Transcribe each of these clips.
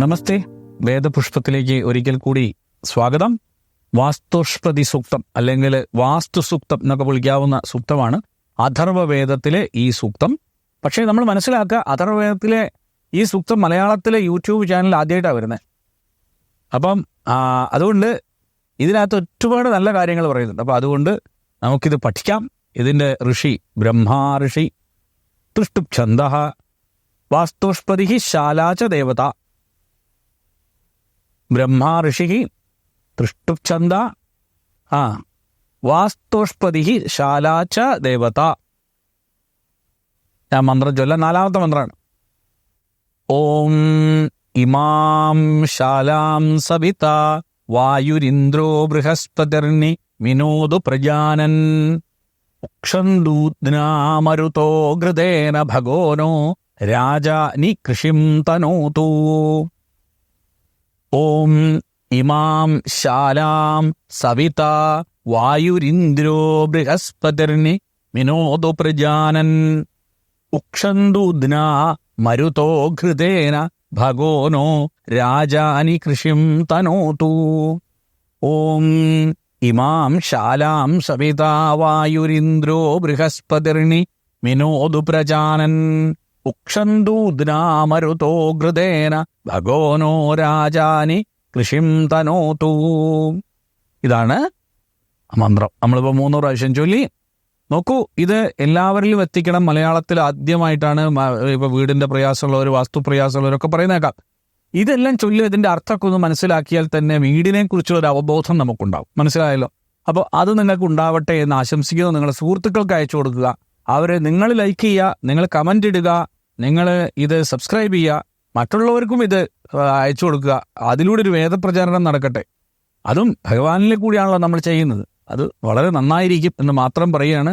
നമസ്തേ. വേദപുഷ്പത്തിലേക്ക് ഒരിക്കൽ കൂടി സ്വാഗതം. വാസ്തുഷ്പതി സൂക്തം അല്ലെങ്കിൽ വാസ്തു സൂക്തം എന്നൊക്കെ വിളിക്കാവുന്ന സൂക്തമാണ് അഥർവവേദത്തിലെ ഈ സൂക്തം. പക്ഷേ നമ്മൾ മനസ്സിലാക്കുക അഥർവവേദത്തിലെ ഈ സൂക്തം മലയാളത്തിലെ യൂട്യൂബ് ചാനൽ ആദ്യമായിട്ടാണ് വരുന്നത്. അപ്പം അതുകൊണ്ട് ഇതിനകത്ത് ഒരുപാട് നല്ല കാര്യങ്ങൾ പറയുന്നുണ്ട്. അപ്പം അതുകൊണ്ട് നമുക്കിത് പഠിക്കാം. ഇതിന്റെ ഋഷി ബ്രഹ്മാ ഋഷി തൃഷ്ടുപ് ഛന്ദ വാസ്തുഷ്പതി ശാലാച ദേവത. ബ്രഹ്മാ ഋഷി തൃഷ്ടുച്ഛന്ദ ആ വാസ്തുഷ്പതി ശാലാച്ച ദേവത. ഞാൻ മന്ത്രം ചൊല്ല നാലാമത്തെ മന്ത്രമാണ് ഓം ഇമാം ശാലാം സവിത വായുരിന്ദ്രോ ബൃഹസ്പതിർണി വിനോദു പ്രജാനൻ. ഉക്ഷന്തൂദ്നാമരുതോ ഘൃതേന ഭഗോനോ രാജാനി കൃഷിം തനോതു. ഓം ഇമാം ശാലാം സവിത വായുരിന്ദ്രോ ബൃഹസ്പതിർനി വിനോദ പ്രജാനൻ. ഉക്ഷന്തുദ്ന മരുതോ ഘൃതേന ഭഗോനോ രാജാനി കൃഷിം തനോതു. ഓം ഇമാം ശാലാം സവിതാ വായുരിന്ദ്രോ ബൃഹസ്പതിർണി വിനോദു പ്രജാനൻ. ഉക്ഷന്തൂദ്നാമരുതോ ഘൃതേന ഭഗോനോ രാജാനി കൃഷിം തനോതു. ഇതാണ് മന്ത്രം. നമ്മളിപ്പോൾ മൂന്ന് പ്രാവശ്യം ചൊല്ലി. നോക്കൂ ഇത് എല്ലാവരിലും എത്തിക്കണം. മലയാളത്തിൽ ആദ്യമായിട്ടാണ് ഇപ്പൊ വീടിന്റെ പ്രയാസമുള്ളവർ വാസ്തു പ്രയാസമുള്ളവരൊക്കെ പറയുന്നേക്കാം. ഇതെല്ലാം ചൊല്ലി ഇതിന്റെ അർത്ഥമൊക്കെ ഒന്ന് മനസ്സിലാക്കിയാൽ തന്നെ വീടിനെ കുറിച്ചുള്ള ഒരു അവബോധം നമുക്കുണ്ടാവും. മനസ്സിലായല്ലോ? അപ്പോൾ അത് നിങ്ങൾക്ക് ഉണ്ടാവട്ടെ എന്ന് ആശംസിക്കുന്നു. നിങ്ങളുടെ സുഹൃത്തുക്കൾക്ക് അയച്ചു കൊടുക്കുക. അവരെ നിങ്ങൾ ലൈക്ക് ചെയ്യുക നിങ്ങൾ കമന്റ് ഇടുക നിങ്ങൾ ഇത് സബ്സ്ക്രൈബ് ചെയ്യുക മറ്റുള്ളവർക്കും ഇത് അയച്ചു കൊടുക്കുക. അതിലൂടെ ഒരു വേദപ്രചാരണം നടക്കട്ടെ. അതും ഭഗവാനിലെ കൂടിയാണല്ലോ നമ്മൾ ചെയ്യുന്നത്. അത് വളരെ നന്നായിരിക്കും എന്ന് മാത്രം പറയുകയാണ്.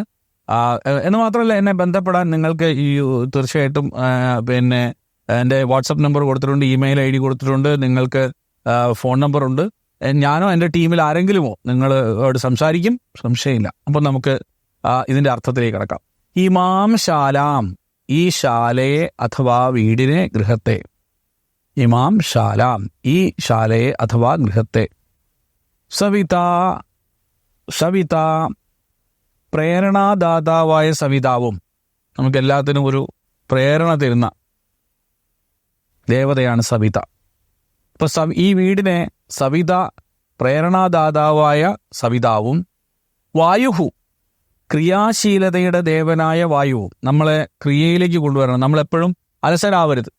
എന്ന് മാത്രമല്ല എന്നെ ബന്ധപ്പെടാൻ നിങ്ങൾക്ക് ഈ തീർച്ചയായിട്ടും പിന്നെ എന്റെ വാട്സപ്പ് നമ്പർ കൊടുത്തിട്ടുണ്ട് ഇമെയിൽ ഐ ഡി കൊടുത്തിട്ടുണ്ട് നിങ്ങൾക്ക് ഫോൺ നമ്പറുണ്ട് ഞാനോ എന്റെ ടീമിൽ ആരെങ്കിലുമോ നിങ്ങൾ അവിടെ സംസാരിക്കും സംശയമില്ല. അപ്പം നമുക്ക് ഇതിന്റെ അർത്ഥത്തിലേക്ക് കിടക്കാം. ഇമാം ശാലാം ഈ ശാലയെ അഥവാ വീടിനെ ഗൃഹത്തെ. ഇമാം ശാലാം ഈ ശാലയെ അഥവാ ഗൃഹത്തെ. സവിത സവിത പ്രേരണാദാതാവായ സവിതാവും. നമുക്ക് എല്ലാത്തിനും ഒരു പ്രേരണ തരുന്ന ദേവതയാണ് സവിത. ഇപ്പൊ ഈ വീടിനെ സവിത പ്രേരണാദാതാവായ സവിതാവും. വായുഹു ക്രിയാശീലതയുടെ ദേവനായ വായുവും നമ്മളെ ക്രിയയിലേക്ക് കൊണ്ടുവരണം. നമ്മളെപ്പോഴും അലസരാവരുത്.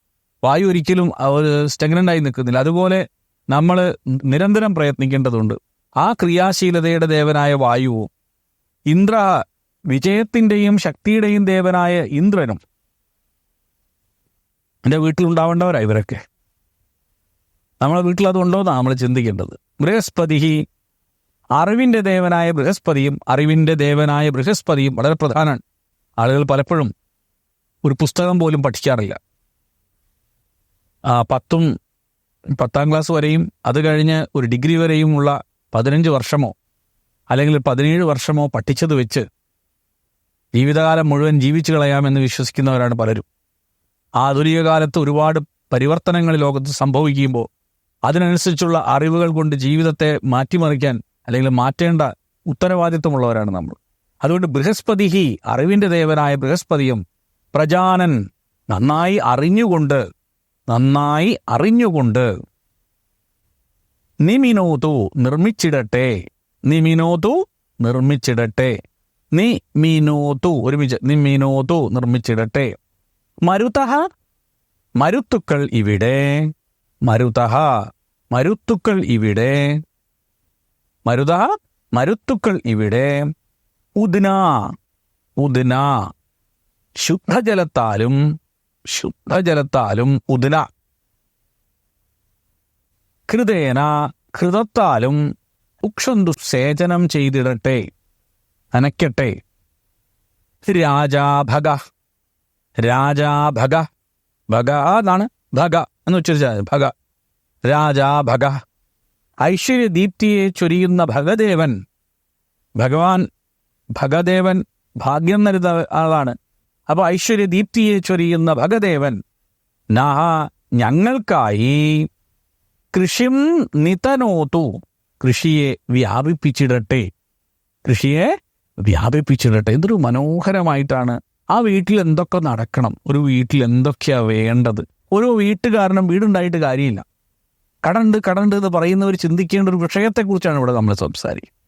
വായു ഒരിക്കലും ഒരു സ്റ്റഗ്നന്റായി നിൽക്കുന്നില്ല. അതുപോലെ നമ്മൾ നിരന്തരം പ്രയത്നിക്കേണ്ടതുണ്ട്. ആ ക്രിയാശീലതയുടെ ദേവനായ വായുവും ഇന്ദ്ര വിജയത്തിന്റെയും ശക്തിയുടെയും ദേവനായ ഇന്ദ്രനും എന്റെ വീട്ടിലുണ്ടാവേണ്ടവരാ ഇവരൊക്കെ. നമ്മളെ വീട്ടിൽ അതുണ്ടോന്നാണ് നമ്മൾ ചിന്തിക്കേണ്ടത്. ബൃഹസ്പതി അറിവിന്റെ ദേവനായ ബൃഹസ്പതിയും അറിവിന്റെ ദേവനായ ബൃഹസ്പതിയും വളരെ പ്രധാനമാണ്. ആളുകൾ പലപ്പോഴും ഒരു പുസ്തകം പോലും പഠിക്കാറില്ല. പത്തും പത്താം ക്ലാസ് വരെയും അത് കഴിഞ്ഞ് ഒരു ഡിഗ്രി വരെയും ഉള്ള പതിനഞ്ച് വർഷമോ അല്ലെങ്കിൽ പതിനേഴ് വർഷമോ പഠിച്ചത് വെച്ച് ജീവിതകാലം മുഴുവൻ ജീവിച്ചു കളയാമെന്ന് വിശ്വസിക്കുന്നവരാണ് പലരും. ആധുനിക കാലത്ത് ഒരുപാട് പരിവർത്തനങ്ങൾ ലോകത്ത് സംഭവിക്കുമ്പോൾ അതിനനുസരിച്ചുള്ള അറിവുകൾ കൊണ്ട് ജീവിതത്തെ മാറ്റിമറിക്കാൻ അല്ലെങ്കിൽ മാറ്റേണ്ട ഉത്തരവാദിത്വമുള്ളവരാണ് നമ്മൾ. അതുകൊണ്ട് ബൃഹസ്പതി അറിവിന്റെ ദേവനായ ബൃഹസ്പതിയും പ്രജാനൻ നന്നായി അറിഞ്ഞുകൊണ്ട് നന്നായി അറിഞ്ഞുകൊണ്ട് നിമിനോതു നിർമ്മിച്ചിടട്ടെ നിമിനോതു നിർമ്മിച്ചിടട്ടെ നി മീനോതു ഒരുമിച്ച് നിമിനോതു നിർമ്മിച്ചിടട്ടെ. മരുതഹ മരുത്തുക്കൾ ഇവിടെ മരുതഹ മരുത്തുക്കൾ ഇവിടെ. മരുത മരുത്തുക്കൾ ഇവിടെ. ഉദ്ന ഉദ്ന. ശുദ്ധജലത്താലും ശുദ്ധജലത്താലും ഉദ്ന. കൃതേന കൃതത്താലും ഉക്ഷന്തു സേചനം ചെയ്തിടട്ടെ അനയ്ക്കട്ടെ. രാജാഭഗ രാജാഭഗ ഭഗ എന്നാണ് ഭഗ എന്ന് ഉച്ചരിച്ചാൽ ഭഗ രാജാഭഗ. ഐശ്വര്യദീപ്തിയെ ചൊരിയുന്ന ഭഗദേവൻ ഭഗവാൻ ഭഗദേവൻ ഭാഗ്യം നൽകുന്ന ആളാണ്. അപ്പൊ ഐശ്വര്യദീപ്തിയെ ചൊരിയുന്ന ഭഗദേവൻ നഹ ഞങ്ങൾക്കായി കൃഷിം നിതനോതു. കൃഷിയെ വ്യാപിപ്പിച്ചിടട്ടെ. കൃഷിയെ വ്യാപിപ്പിച്ചിടട്ടെ. എന്തൊരു മനോഹരമായിട്ടാണ്. ആ വീട്ടിൽ എന്തൊക്കെ നടക്കണം? ഒരു വീട്ടിൽ എന്തൊക്കെയാ വേണ്ടത്? ഓരോ വീട്ടുകാരനും വീടുണ്ടായിട്ട് കാര്യമില്ല. കടണ്ട് കടണ്ട് എന്ന് പറയുന്നവർ ചിന്തിക്കേണ്ട ഒരു വിഷയത്തെക്കുറിച്ചാണ് ഇവിടെ നമ്മൾ സംസാരിക്കുന്നത്.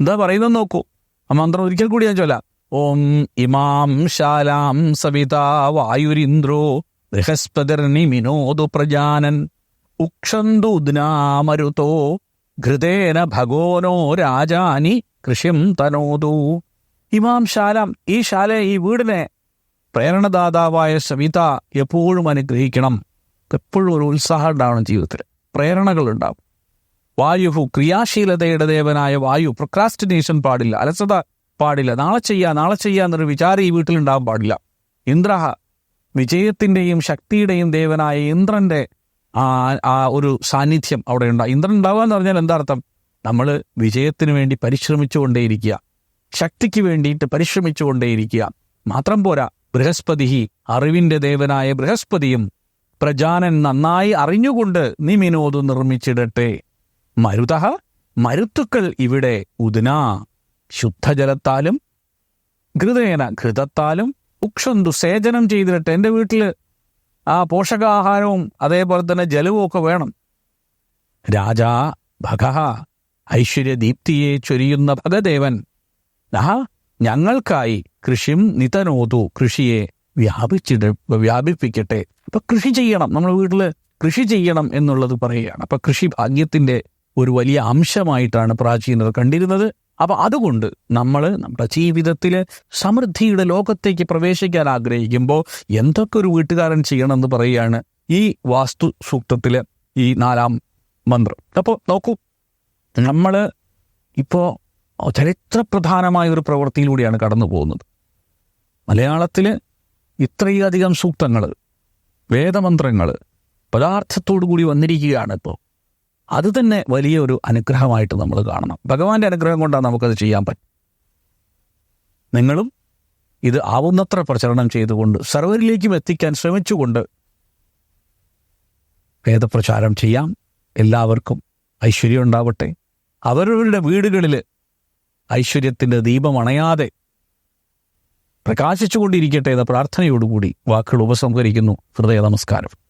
എന്താ പറയുന്നത് നോക്കൂ. ആ മന്ത്രം ഒരിക്കൽ കൂടി ഞാൻ ചൊല്ലാം. ഓം ഇമാം ശാലാം സവിത വായുരിന്ദ്രോ ബൃഹസ്പതിർണി മിനോദു പ്രജാനൻ ഉക്ഷന്തു ഉദ്നാമരുതോ ഘൃതേന ഭഗോനോ രാജാനി കൃഷിം തനോതു. ഇമാം ശാലാം ഈ ശാല ഈ വീടിനെ പ്രേരണദാതാവായ സവിത എപ്പോഴും അനുഗ്രഹിക്കണം. എപ്പോഴും ഒരു ഉത്സാഹം ഉണ്ടാവണം ജീവിതത്തിൽ. പ്രേരണകൾ ഉണ്ടാവും വായുഹു ക്രിയാശീലതയുടെ ദേവനായ വായു പ്രൊക്രാസ്റ്റിനേഷൻ പാടില്ല. അലസത പാടില്ല. നാളെ ചെയ്യാ നാളെ ചെയ്യാന്നൊരു വിചാരം ഈ വീട്ടിലുണ്ടാവാൻ പാടില്ല. ഇന്ദ്രഹ വിജയത്തിന്റെയും ശക്തിയുടെയും ദേവനായ ഇന്ദ്രന്റെ ആ ആ ഒരു സാന്നിധ്യം അവിടെ ഉണ്ടാകും ഇന്ദ്രൻ ഉണ്ടാവുക എന്ന് പറഞ്ഞാൽ എന്താ അർത്ഥം? നമ്മൾ വിജയത്തിന് വേണ്ടി പരിശ്രമിച്ചുകൊണ്ടേയിരിക്കുക. ശക്തിക്ക് വേണ്ടിയിട്ട് പരിശ്രമിച്ചുകൊണ്ടേയിരിക്കുക. മാത്രം പോരാ. ബൃഹസ്പതി അറിവിന്റെ ദേവനായ ബൃഹസ്പതിയും പ്രജാനൻ നന്നായി അറിഞ്ഞുകൊണ്ട് നിമിനോതു നിർമ്മിച്ചിടട്ടെ. മരുത മരുത്തുക്കൾ ഇവിടെ ഉദന. ശുദ്ധജലത്താലും ഘൃതേന ഘൃതത്താലും ഉക്ഷന്തു സേചനം ചെയ്തിടട്ടെ എന്റെ വീട്ടിൽ. ആ പോഷകാഹാരവും അതേപോലെ തന്നെ ജലവും ഒക്കെ വേണം. രാജാ ഭഗ ഐശ്വര്യദീപ്തിയെ ചൊരിയുന്ന ഭഗദേവൻ ഞങ്ങൾക്കായി കൃഷിം നിതനോതു കൃഷിയെ വ്യാപിച്ചിട വ്യാപിപ്പിക്കട്ടെ. അപ്പൊ കൃഷി ചെയ്യണം. നമ്മൾ വീട്ടിൽ കൃഷി ചെയ്യണം എന്നുള്ളത് പറയുകയാണ്. അപ്പൊ കൃഷി ഭാഗ്യത്തിന്റെ ഒരു വലിയ അംശമായിട്ടാണ് പ്രാചീനർ കണ്ടിരുന്നത്. അപ്പൊ അതുകൊണ്ട് നമ്മൾ നമ്മുടെ ജീവിതത്തിൽ സമൃദ്ധിയുടെ ലോകത്തേക്ക് പ്രവേശിക്കാൻ ആഗ്രഹിക്കുമ്പോൾ എന്തൊക്കെ ഒരു വീട്ടുകാരൻ ചെയ്യണം എന്ന് പറയുകയാണ് ഈ വാസ്തു സൂക്തത്തിലെ ഈ നാലാം മന്ത്രം. അപ്പോൾ നോക്കൂ നമ്മൾ ഇപ്പോൾ ചരിത്രപ്രധാനമായ ഒരു പ്രവൃത്തിയിലൂടെയാണ് കടന്നു പോകുന്നത് മലയാളത്തിൽ ഇത്രയധികം സൂക്തങ്ങൾ വേദമന്ത്രങ്ങൾ പദാർത്ഥത്തോടു കൂടി വന്നിരിക്കുകയാണ് ഇപ്പോൾ അത് തന്നെ വലിയൊരു അനുഗ്രഹമായിട്ട് നമ്മൾ കാണണം. ഭഗവാന്റെ അനുഗ്രഹം കൊണ്ടാണ് നമുക്കത് ചെയ്യാൻ പറ്റും നിങ്ങളും ഇത് ആവുന്നത്ര പ്രചരണം ചെയ്തുകൊണ്ട് സർവരിലേക്കും എത്തിക്കാൻ ശ്രമിച്ചുകൊണ്ട് വേദപ്രചാരം ചെയ്യാം. എല്ലാവർക്കും ഐശ്വര്യം ഉണ്ടാവട്ടെ. അവരവരുടെ വീടുകളിൽ ഐശ്വര്യത്തിന്റെ ദീപം അണയാതെ പ്രകാശിച്ചുകൊണ്ടിരിക്കട്ടെ എന്ന പ്രാർത്ഥനയോടുകൂടി വാക്കുകൾ ഉപസംഹരിക്കുന്നു. ഹൃദയ നമസ്കാരം